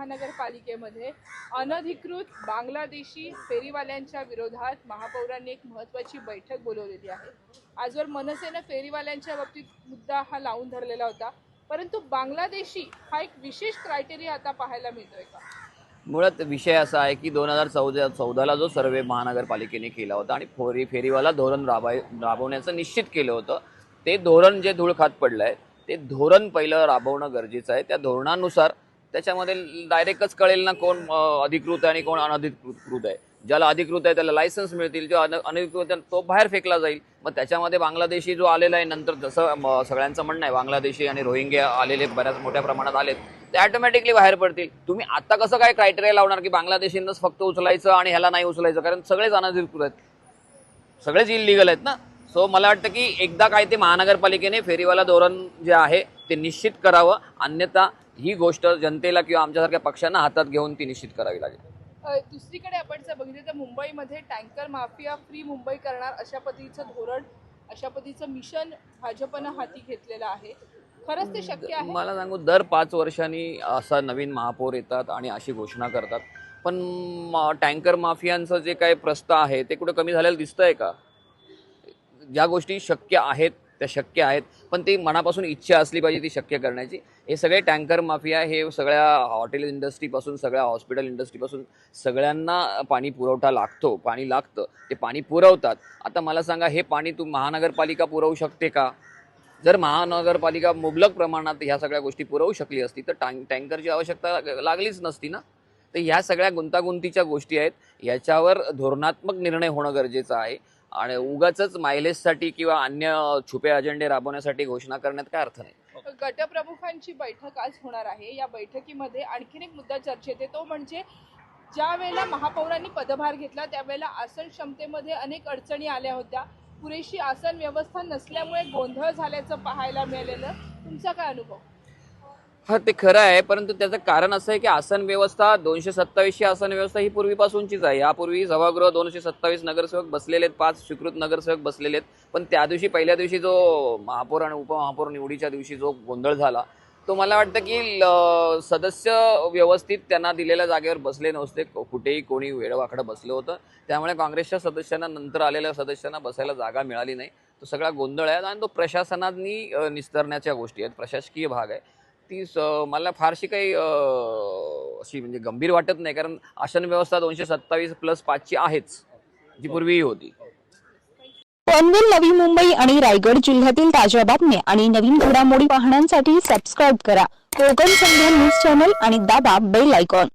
महानगरपालिकेमध्ये अनधिकृत बांगलादेशी फेरीवाल्यांच्या विरोधात महापौरांनी एक महत्त्वाची बैठक बोलवलेली आहे. आजवर मनसेनं फेरीवाल्यांच्या बाबतीत मुद्दा हा लावून धरलेला होता. परंतु बांगलादेशी हा एक विशेष क्रायटेरिया आता पाहायला मिळतोय का? मुळात विषय असा आहे की दोन हजार चौदा चौदाला जो सर्वे महानगरपालिकेने केला होता आणि फोरी फेरीवाला धोरण राबाय राबवण्याचं निश्चित केलं होतं ते धोरण जे धूळ खात पडलं आहे ते धोरण पहिलं राबवणं गरजेचं आहे. त्या धोरणानुसार त्याच्यामध्ये डायरेक्टच कळेल ना कोण अधिकृत आहे आणि कोण अनधिकृत आहे. ज्याला अधिकृत आहे त्याला लायसन्स मिळतील जो अन अनधिकृत तो बाहेर फेकला जाईल. मग त्याच्यामध्ये बांगलादेशी जो आलेला आहे नंतर जसं सगळ्यांचं म्हणणं आहे बांगलादेशी आणि रोहिंग्या आलेले बऱ्याच मोठ्या प्रमाणात आलेत ते ॲटोमॅटिकली बाहेर पडतील. तुम्ही आता कसं काय क्रायटेरिया लावणार की बांगलादेशींनाच फक्त उचलायचं आणि ह्याला नाही उचलायचं? कारण सगळेच अनधिकृत आहेत. सगळेच इलिगल आहेत ना? सो मला वाटतं की एकदा काय ते महानगरपालिकेने फेरीवाला धोरण जे आहे ते निश्चित करावं. अन्यथा ही गोष्ट जनतेला किंवा आमच्यासारख्या पक्षांना हातात घेऊन ती निश्चित करावी लागेल. दुसरीकडे आपण जर बघितलं तर मुंबईमध्ये टँकर माफिया फ्री मुंबई करणार अशा पद्धतीचं धोरण अशा पद्धतीचं मिशन भाजपनं हाती घेतलेलं आहे. खरंच ते शक्य आहे? मला सांगू दर पाच वर्षांनी असा नवीन महापौर येतात आणि अशी घोषणा करतात. पण टँकर माफियांचं जे काही प्रस्ताव आहे ते कुठं कमी झालेलं दिसतंय का? ज्या गोष्टी शक्य आहेत त्या शक्य आहेत. पण ती मनापासून इच्छा असली पाहिजे ती शक्य करण्याची. हे सगळे टँकर माफिया हे सगळ्या हॉटेल इंडस्ट्रीपासून सगळ्या हॉस्पिटल इंडस्ट्रीपासून सगळ्यांना पाणी पुरवठा लागतो पाणी लागतं. ते पाणी पुरवतात. आता मला सांगा हे पाणी तू महानगरपालिका पुरवू शकते का? जर महानगरपालिका मुबलक प्रमाणात ह्या सगळ्या गोष्टी पुरवू शकली असती तर टँक टँकरची आवश्यकता लागलीच नसती ना? तर ह्या सगळ्या गुंतागुंतीच्या गोष्टी आहेत. याच्यावर धोरणात्मक निर्णय होणं गरजेचं आहे. आणि उगाच मायलेजसाठी किंवा अन्य छुपे अजेंडे राबवण्यासाठी घोषणा करण्यात काय अर्थ नाही. गटप्रमुखांची बैठक आज होणार आहे. या बैठकीमध्ये आणखीन एक मुद्दा चर्चेत येतो म्हणजे ज्या वेळेला महापौरांनी पदभार घेतला त्यावेळेला आसन क्षमतेमध्ये अनेक अडचणी आल्या होत्या. पुरेशी आसन व्यवस्था नसल्यामुळे गोंधळ झाल्याचं पाहायला मिळालेलं. तुमचा काय अनुभव? हा ते खरं आहे परंतु त्याचं कारण असं आहे की आसन व्यवस्था दोनशे सत्तावीसची आसन व्यवस्था ही पूर्वीपासूनचीच आहे. यापूर्वी सभागृह दोनशे सत्तावीस नगरसेवक बसलेले आहेत पाच स्वीकृत नगरसेवक बसलेले आहेत. पण त्या दिवशी पहिल्या दिवशी जो महापौर आणि उपमहापौर निवडीच्या दिवशी जो गोंधळ झाला तो मला वाटतं की ल- सदस्य व्यवस्थित त्यांना दिलेल्या जागेवर बसले नसते. कुठेही कोणी वेळवाकडं बसलं होतं. त्यामुळे काँग्रेसच्या सदस्यांना नंतर आलेल्या सदस्यांना बसायला जागा मिळाली नाही. तो सगळा गोंधळ आहे आणि तो प्रशासनाने निस्तरण्याच्या गोष्टी आहेत. प्रशासकीय भाग आहे. ती मला फारशी काही अशी म्हणजे गंभीर वाटत नाही कारण आसन व्यवस्था दोनशे सत्तावीस प्लस पाचची आहेच जी पूर्वीही होती. पनवेल नवी मुंबई आणि रायगड जिल्ह्यातील ताज्या बातम्या आणि नवीन घडामोडी पाहण्यासाठी सबस्क्राईब करा. कोकण संध्या न्यूज चॅनल आणि दाबा बेल आयकॉन